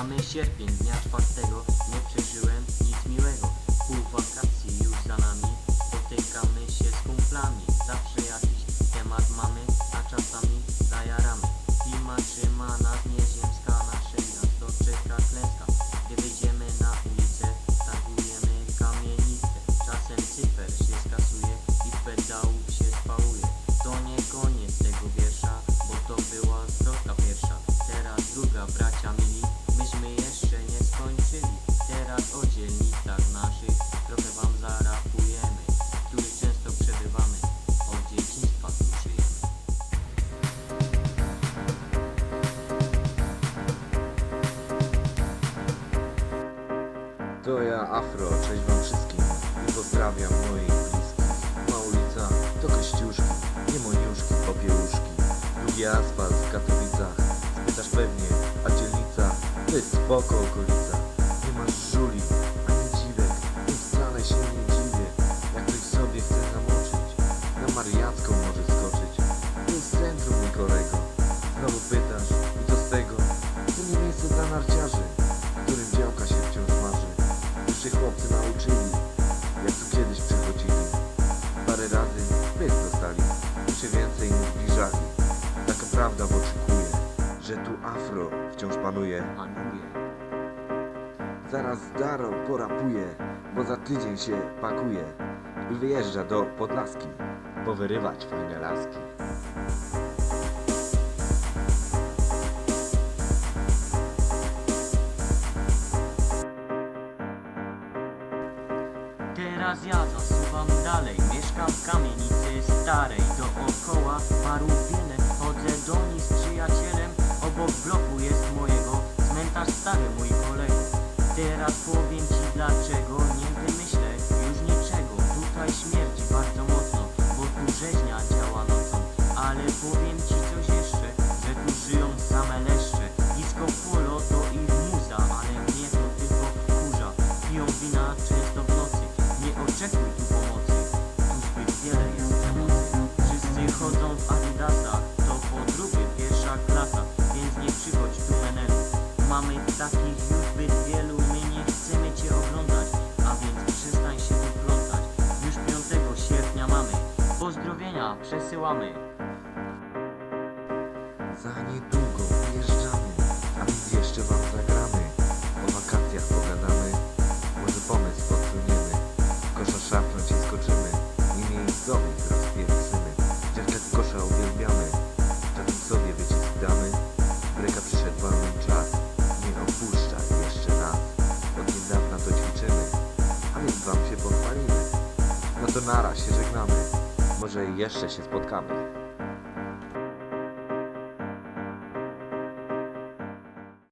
Mamy sierpień, dnia czwartego, nie przeżyłem nic miłego. Pół wakacji już To ja Afro, cześć wam wszystkim i pozdrawiam moich bliskich. Ma ulica to kościuszki, nie moniuszki, popiełuszki. Długi asfalt w Katowicach, spytasz pewnie, a dzielnica to jest spoko okolica. Nie masz żuli, ani dziwek, i wcale się nie dziwię. Jak ktoś sobie chce zamoczyć, na Mariacką może skoczyć. To jest centrum, mój kolego. Znowu pytasz, i co z tego? To nie miejsce dla narciarzy, prawda oczekuje, że tu afro wciąż panuje. Panuje. Zaraz Daro porapuje, bo za tydzień się pakuje i wyjeżdża do Podlaski, powyrywać fajne laski. Teraz ja zasuwam dalej Mieszkam w kamienicy たでも言われ出なく Już zbyt wielu My nie chcemy cię oglądać A więc przestań się tu plątać Już 5 sierpnia mamy. Pozdrowienia przesyłamy. Za niedługo to nara się żegnamy, może jeszcze się spotkamy.